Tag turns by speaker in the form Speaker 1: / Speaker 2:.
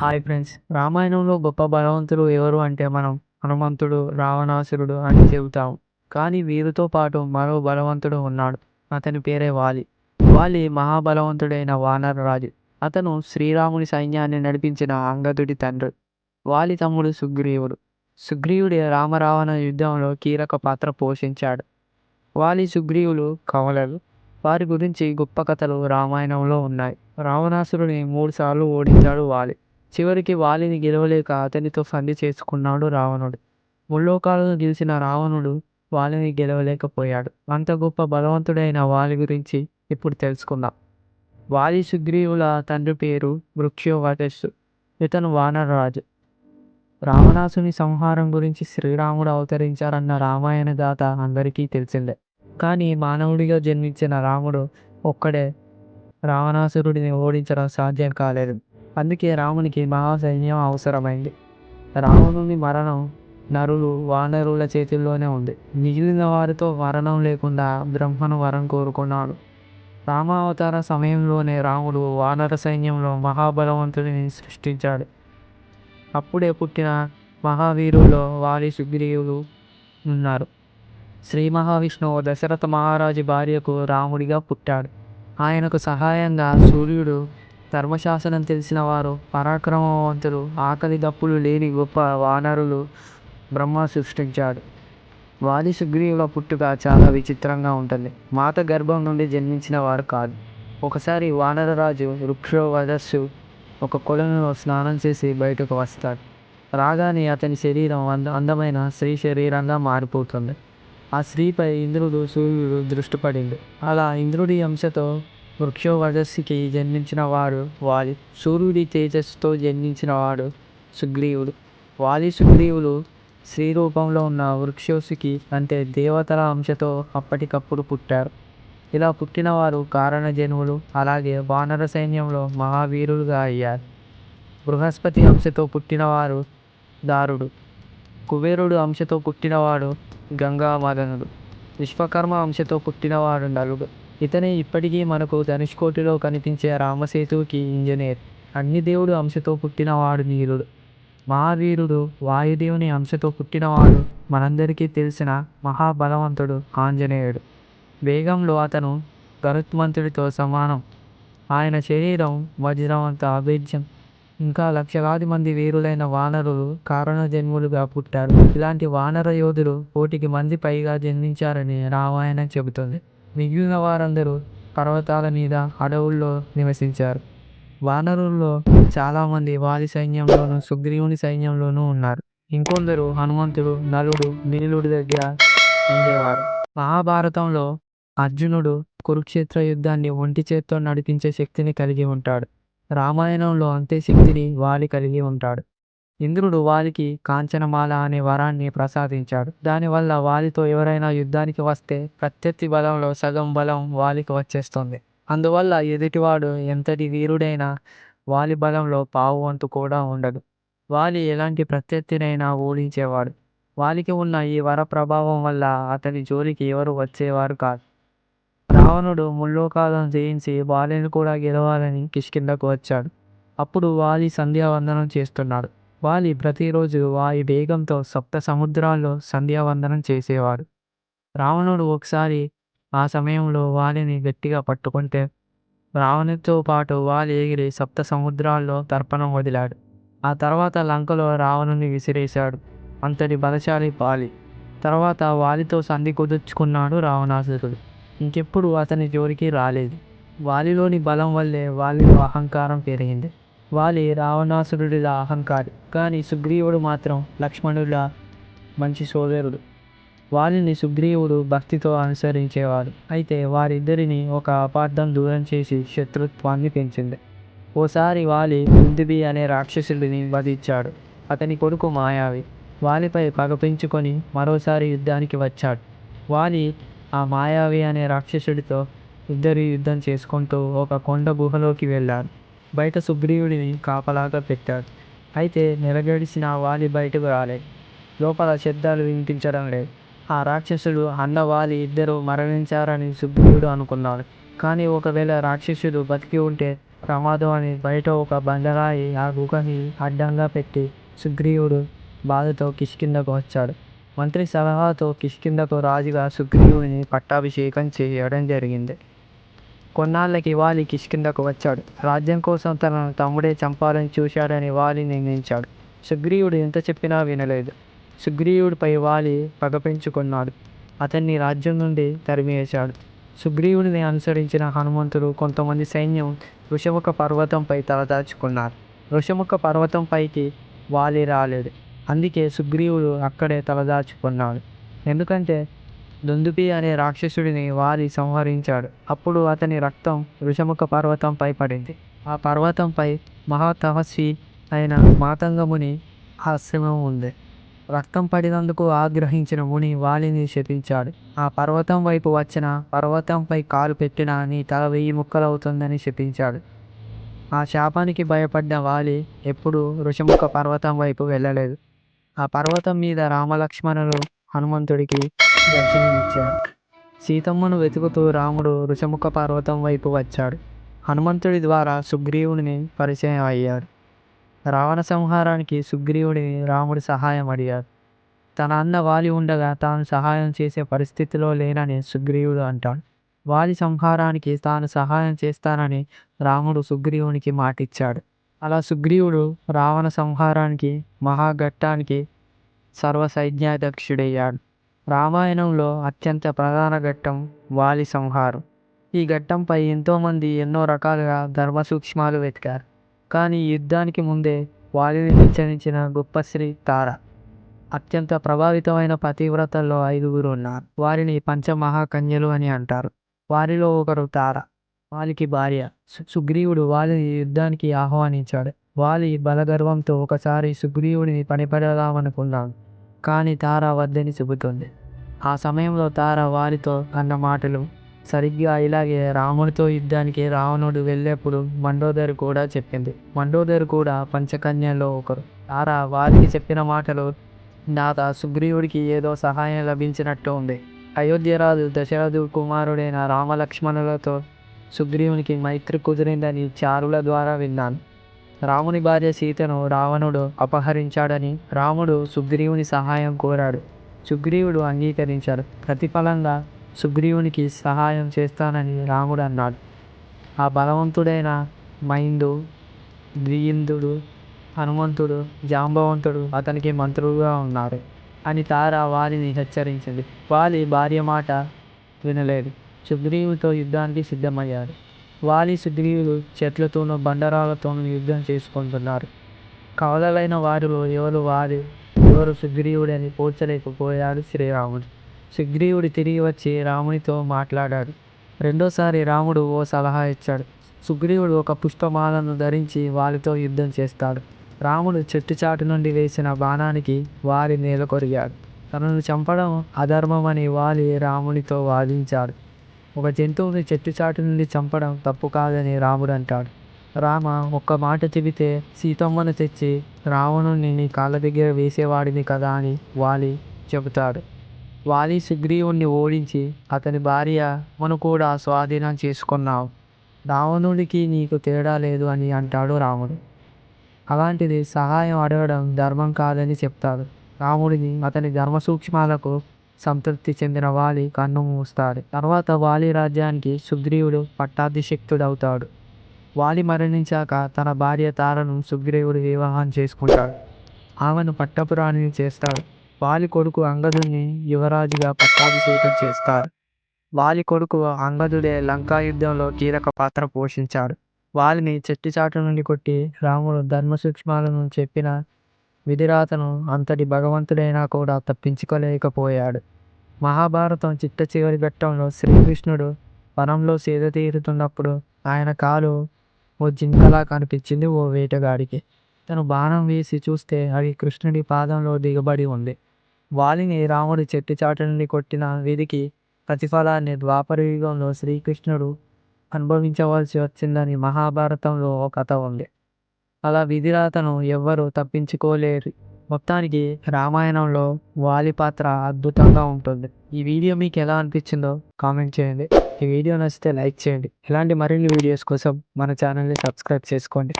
Speaker 1: Hi friends రామాయణంలో గొప్ప బలవంతుడు ఎవరు అంటే మనం హనుమంతుడు రావణాసురుడు అని చెబుతాం. కానీ వీరితో పాటు మరో బలవంతుడు ఉన్నాడు. అతని పేరే వాలి. వాలి మహాబలవంతుడైన వానర రాజు. అతను శ్రీరాముని సైన్యాన్ని నడిపించిన అంగదుడి తండ్రి. వాలి తమ్ముడు సుగ్రీవుడు. సుగ్రీవుడి రామరావణ యుద్ధంలో కీలక పాత్ర పోషించాడు. వాలి సుగ్రీవులు కవలలు వారి గురించి గొప్ప కథలు రామాయణంలో ఉన్నాయి. రావణాసురుని మూడుసార్లు ఓడించాడు వాలి. చివరికి వాలిని గెలవలేక అతనితో సంధి చేసుకున్నాడు రావణుడు. ముల్లోకాలను గెలిచిన రావణుడు వాలిని గెలవలేకపోయాడు. అంత గొప్ప బలవంతుడైన వాలి గురించి ఇప్పుడు తెలుసుకుందాం. వాలి సుగ్రీవుల తండ్రి పేరు వృక్షోవటస్సు ఇతను వానరరాజు. రావణాసుని సంహారం గురించి శ్రీరాముడు అవతరించారన్న రామాయణ గాథ అందరికీ తెలిసిందే. కానీ మానవుడిగా జన్మించిన రాముడు ఒక్కడే రావణాసురుడిని ఓడించడం సాధ్యం కాలేదు. అందుకే రామునికి మహాసైన్యం అవసరమైంది. రావణుని మరణం నరులు వానరుల చేతుల్లోనే ఉంది. మిగిలిన వారితో మరణం లేకుండా బ్రహ్మను వరం కోరుకున్నాడు. రామావతార సమయంలోనే రాముడు వానర సైన్యంలో మహాబలవంతుడిని సృష్టించాడు. అప్పుడే పుట్టిన మహావీరుల్లో వారి సుగ్రీవులు ఉన్నారు. శ్రీ మహావిష్ణువు దశరథ మహారాజు భార్యకు రాముడిగా పుట్టాడు. ఆయనకు సహాయంగా సూర్యుడు ధర్మశాసనం తెలిసిన వారు పరాక్రమవంతులు ఆకలి దప్పులు లేని గొప్ప వానరులు బ్రహ్మ సృష్టించాడు. వాలి సుగ్రీవుల పుట్టుక చాలా విచిత్రంగా ఉంటుంది. మాత గర్భం నుండి జన్మించిన వారు కాదు. ఒకసారి వానరరాజు వృక్షోవధస్సు ఒక కొలనులో స్నానం చేసి బయటకు వస్తాడు. రాగానే అతని శరీరం అంద అందమైన స్త్రీ శరీరంగా మారిపోతుంది. ఆ స్త్రీపై ఇంద్రుడు సూర్యుడు దృష్టి పడింది అలా ఇంద్రుడి అంశతో వృక్షోవధస్సుకి జన్మించిన వారు వాలి సూర్యుడి తేజస్సుతో జన్మించిన వాడు సుగ్రీవుడు. వాలి సుగ్రీవులు స్త్రీ రూపంలో ఉన్న వృక్షోసుకి అంటే దేవతల అంశతో అప్పటికప్పుడు పుట్టారు. ఇలా పుట్టిన వారు కారణజనువులు అలాగే వానర సైన్యంలో మహావీరులుగా అయ్యారు. బృహస్పతి అంశతో పుట్టినవారు దారుడు. కుబేరుడు అంశతో పుట్టినవాడు గంగామదనుడు. విశ్వకర్మ అంశతో పుట్టినవాడు నలుడు. ఇతనే ఇప్పటికీ మనకు ధనుష్కోటిలో కనిపించే రామసేతుకి ఇంజనీర్. అగ్నిదేవుడు అంశతో పుట్టినవాడు నీరుడు. మహావీరుడు వాయుదేవుని అంశతో పుట్టినవాడు మనందరికీ తెలిసిన మహాబలవంతుడు ఆంజనేయుడు. వేగంలో అతను గరుత్మంతుడితో సమానం. ఆయన శరీరం వజ్రం అంత అభేద్యం ఇంకా లక్షలాది మంది వీరులైన వానరులు కారణజన్ములుగా పుట్టారు. ఇలాంటి వానర యోధులు కోటికి మంది పైగా జన్మించారని రామాయణం చెబుతుంది. మిగిలిన వారందరూ పర్వతాల మీద అడవుల్లో నివసించారు. వానరుల్లో చాలామంది వాలి సైన్యంలోనూ సుగ్రీవుని సైన్యంలోనూ ఉన్నారు. ఇంకొందరు హనుమంతుడు నలుడు నీలుడి దగ్గర ఉండేవారు. మహాభారతంలో అర్జునుడు కురుక్షేత్ర యుద్ధాన్ని ఒంటి చేత్తో నడిపించే శక్తిని కలిగి ఉంటాడు. రామాయణంలో అంతే శక్తిని వాలి కలిగి ఉంటాడు. ఇంద్రుడు వారికి కాంచనమాల అనే వరాన్ని ప్రసాదించాడు. దానివల్ల వారితో ఎవరైనా యుద్ధానికి వస్తే ప్రత్యర్థి బలంలో సగం బలం వాలికి వచ్చేస్తుంది. అందువల్ల ఎదుటివాడు ఎంతటి వీరుడైనా వాలి బలంలో పావు వంతు కూడా ఉండదు వాలి ఎలాంటి ప్రత్యర్థినైనా ఓడించేవాడు. వాలికి ఉన్న ఈ వర ప్రభావం వల్ల అతని జోలికి ఎవరు వచ్చేవారు కాదు. రావణుడు ముల్లోకాలను జయించి వాలిని కూడా గెలవాలని కిష్కిందకు వచ్చాడు. అప్పుడు వాలి సంధ్యావందనం చేస్తున్నాడు. వాలి ప్రతిరోజు వారి వేగంతో సప్త సముద్రాల్లో సంధ్యావందనం చేసేవాడు రావణుడు ఒకసారి ఆ సమయంలో వాలిని గట్టిగా పట్టుకుంటే రావణుడితో పాటు వాలి ఎగిరి సప్త సముద్రాల్లో తర్పణం వదిలాడు. ఆ తర్వాత లంకలో రావణుని విసిరేశాడు. అంతటి బలశాలి వాలి. తర్వాత వాలితో సంధి కుదుర్చుకున్నాడు రావణాసురుడు. ఇంకెప్పుడు అతని జోలికి రాలేదు. వాలిలోని బలం వల్లే వాలిలో అహంకారం పెరిగింది. వాలి రావణాసురుడిలా అహంకారి. కానీ సుగ్రీవుడు మాత్రం లక్ష్మణుల మంచి సోదరుడు. వాలిని సుగ్రీవుడు భక్తితో అనుసరించేవాడు. అయితే వారిద్దరిని ఒక అపార్థం దూరం చేసి శత్రుత్వాన్ని పెంచింది. ఓసారి వాలి కుందిబి అనే రాక్షసుడిని వధించాడు. అతని కొడుకు మాయావి వాలిపై పగ పెంచుకొని మరోసారి యుద్ధానికి వచ్చాడు. వాలి ఆ మాయావి అనే రాక్షసుడితో ఇద్దరు యుద్ధం చేసుకుంటూ ఒక కొండ గుహలోకి వెళ్ళాడు బయట సుగ్రీవుడిని కాపలాగా పెట్టాడు అయితే నిలగడిసిన వాలి బయటకు రాలేదు లోపల శబ్దాలు వినిపించడం లేదు ఆ రాక్షసుడు అన్న వాలి ఇద్దరు మరణించారని సుగ్రీవుడు అనుకున్నాడు కానీ ఒకవేళ రాక్షసుడు బతికి ఉంటే ప్రమాదం అని బయట ఒక బండరాయి ఆ గుహని అడ్డంగా పెట్టి సుగ్రీవుడు బాధతో కిష్కిందకు వచ్చాడు. మంత్రి సలహాతో కిష్కిందకు రాజుగా సుగ్రీవుని పట్టాభిషేకం చేయడం జరిగింది. కొన్నాళ్ళకి వాలి కిష్కింధకు వచ్చాడు. రాజ్యం కోసం తనను తమ్ముడే చంపాలని చూశాడని వాలి నిర్ణయించాడు. సుగ్రీవుడు ఎంత చెప్పినా వినలేదు. సుగ్రీవుడిపై వాలి పగ పెంచుకున్నాడు. అతన్ని రాజ్యం నుండి తరిమివేశాడు. సుగ్రీవుడిని అనుసరించిన హనుమంతుడు కొంతమంది సైన్యం ఋషముఖ పర్వతంపై తలదాచుకున్నారు. ఋషముఖ పర్వతం పైకి వాలి రాలేదు. అందుకే సుగ్రీవుడు అక్కడే తలదాచుకున్నాడు. ఎందుకంటే దుందుభి అనే రాక్షసుడిని వాలి సంహరించాడు. అప్పుడు అతని రక్తం ఋషముఖ పర్వతంపై పడింది. ఆ పర్వతంపై మహాతపస్వి అయిన మాతంగ ముని ఆశ్రమం ఉంది. రక్తం పడినందుకు ఆగ్రహించిన ముని వాలిని శపించాడు. ఆ పర్వతం వైపు వచ్చిన పర్వతంపై కాలు పెట్టిన నీ తల వెయ్యి ముక్కలవుతుందని శపించాడు. ఆ శాపానికి భయపడ్డ వాలి ఎప్పుడూ ఋషముఖ పర్వతం వైపు వెళ్ళలేదు. ఆ పర్వతం మీద రామలక్ష్మణులు హనుమంతుడికి దర్శనమిచ్చారు. సీతమ్మను వెతుకుతూ రాముడు ఋషముఖ పర్వతం వైపు వచ్చాడు. హనుమంతుడి ద్వారా సుగ్రీవుడిని పరిచయం అయ్యాడు. రావణ సంహారానికి సుగ్రీవుడిని రాముడు సహాయం అడిగాడు. తన అన్న వాలి ఉండగా తాను సహాయం చేసే పరిస్థితిలో లేనని సుగ్రీవుడు అంటాడు. వాలి సంహారానికి తాను సహాయం చేస్తానని రాముడు సుగ్రీవునికి మాటిచ్చాడు. అలా సుగ్రీవుడు రావణ సంహారానికి మహాఘట్టానికి సర్వసైన్యాధ్యక్షుడయ్యాడు. రామాయణంలో అత్యంత ప్రధాన ఘట్టం వాలి సంహారం. ఈ ఘట్టంపై ఎంతోమంది ఎన్నో రకాలుగా ధర్మ సూక్ష్మాలు వెతికారు. కానీ యుద్ధానికి ముందే వాలిని హెచ్చరించిన గొప్ప స్త్రీ తార. అత్యంత ప్రభావితమైన పతివ్రతల్లో ఐదుగురు ఉన్నారు. వారిని పంచమహాకన్యలు అని అంటారు. వారిలో ఒకరు తార. వాలికి భార్య. సుగ్రీవుడు వాలిని యుద్ధానికి ఆహ్వానించాడు. వాలి బలగర్వంతో ఒకసారి సుగ్రీవుడిని పనిపడదామనుకున్నాడు కానీ తార వద్దని చెబుతుంది. ఆ సమయంలో తార వారితో అన్న మాటలు సరిగ్గా ఇలాగే రాముడితో యుద్ధానికి రావణుడు వెళ్ళేప్పుడు మండోదరి కూడా చెప్పింది. మండోదరి కూడా పంచకన్యలో ఒకరు. తార వారికి చెప్పిన మాటలు నాత సుగ్రీవుడికి ఏదో సహాయం లభించినట్టు ఉంది. అయోధ్యరాజు దశరథు కుమారుడైన రామలక్ష్మణులతో సుగ్రీవునికి మైత్రి కుదిరిందని చారుల ద్వారా విన్నాను. రాముని భార్య సీతను రావణుడు అపహరించాడని రాముడు సుగ్రీవుని సహాయం కోరాడు. సుగ్రీవుడు అంగీకరించాడు. ప్రతిఫలంగా సుగ్రీవునికి సహాయం చేస్తానని రాముడు అన్నాడు. ఆ బలవంతుడైన మైందు, ద్వియిందుడు, హనుమంతుడు, జాంబవంతుడు అతనికి మంత్రులుగా ఉన్నారు అని తార వాలిని హెచ్చరించింది. వాలి భార్య మాట వినలేదు. సుగ్రీవుతో యుద్ధానికి సిద్ధమయ్యారు వాలి సుగ్రీవులు చెట్లతోనూ బండరాళ్ళతోనూ యుద్ధం చేసుకుంటున్నారు. కవలలైన వారిలో ఎవరు వారి ఎవరు సుగ్రీవుడని పోల్చలేకపోయాడు శ్రీరాముడు. సుగ్రీవుడు తిరిగి వచ్చి రామునితో మాట్లాడాడు. రెండోసారి రాముడు ఓ సలహా ఇచ్చాడు. సుగ్రీవుడు ఒక పుష్పమాలను ధరించి వారితో యుద్ధం చేస్తాడు. రాముడు చెట్టు చాటు నుండి వేసిన బాణానికి వాలి నేలకొరిగాడు. తనను చంపడం అధర్మమని వాలి రామునితో వాదించాడు. ఒక జంతువుని చెట్టు చాటు నుండి చంపడం తప్పు కాదని రాముడు అంటాడు రామ ఒక్క మాట చెబితే సీతమ్మను తెచ్చి రావణుణ్ణి నీ కాళ్ళ దగ్గర వేసేవాడిని కదా అని వాలి చెబుతాడు. వాలి సుగ్రీవుణ్ణి ఓడించి అతని భార్యను కూడా స్వాధీనం చేసుకున్నావు. రావణుడికి నీకు తేడా లేదు అని అంటాడు రాముడు. అలాంటిది సహాయం అడగడం ధర్మం కాదని చెప్తాడు. రాముడిని అతని ధర్మ సూక్ష్మాలకు సంతృప్తి చెందిన వాలి కన్ను మూస్తాడు. తర్వాత వాలి రాజ్యానికి సుగ్రీవుడు పట్టాభిషిక్తుడవుతాడు. వాలి మరణించాక తన భార్య తారను సుగ్రీవుడు వివాహం చేసుకుంటాడు. ఆమెను పట్టపురాణిని చేస్తాడు. వాలి కొడుకు అంగదుణ్ణి యువరాజుగా పట్టాభిషేకం చేస్తారు. వాలి కొడుకు అంగదుడే లంకా యుద్ధంలో కీలక పాత్ర పోషించాడు. వాలిని చెట్టు చాటు నుండి కొట్టి రాముడు ధర్మ సూక్ష్మాలను చెప్పిన విధిరాతను అంతటి భగవంతుడైనా కూడా తప్పించుకోలేకపోయాడు. మహాభారతం చిట్టచివరి ఘట్టంలో శ్రీకృష్ణుడు వనంలో సేద తీరుతున్నప్పుడు ఆయన కాలు ఓ జింకలా కనిపించింది ఓ వేటగాడికి. తను బాణం వేసి చూస్తే అది కృష్ణుడి పాదంలో దిగబడి ఉంది. వాలిని రాముడి చెట్టు చాటు నుండి కొట్టిన విధికి ప్రతిఫలాన్ని ద్వాపరయుగంలో శ్రీకృష్ణుడు అనుభవించవలసి వచ్చిందని మహాభారతంలో ఓ కథ ఉంది. అలా విధిరాతను ఎవ్వరూ తప్పించుకోలేరు. మొత్తానికి రామాయణంలో వాలి పాత్ర అద్భుతంగా ఉంటుంది. ఈ వీడియో మీకు ఎలా అనిపించిందో కామెంట్ చేయండి. ఈ వీడియో నచ్చితే లైక్ చేయండి. ఇలాంటి మరిన్ని వీడియోస్ కోసం మన ఛానల్ని సబ్స్క్రైబ్ చేసుకోండి.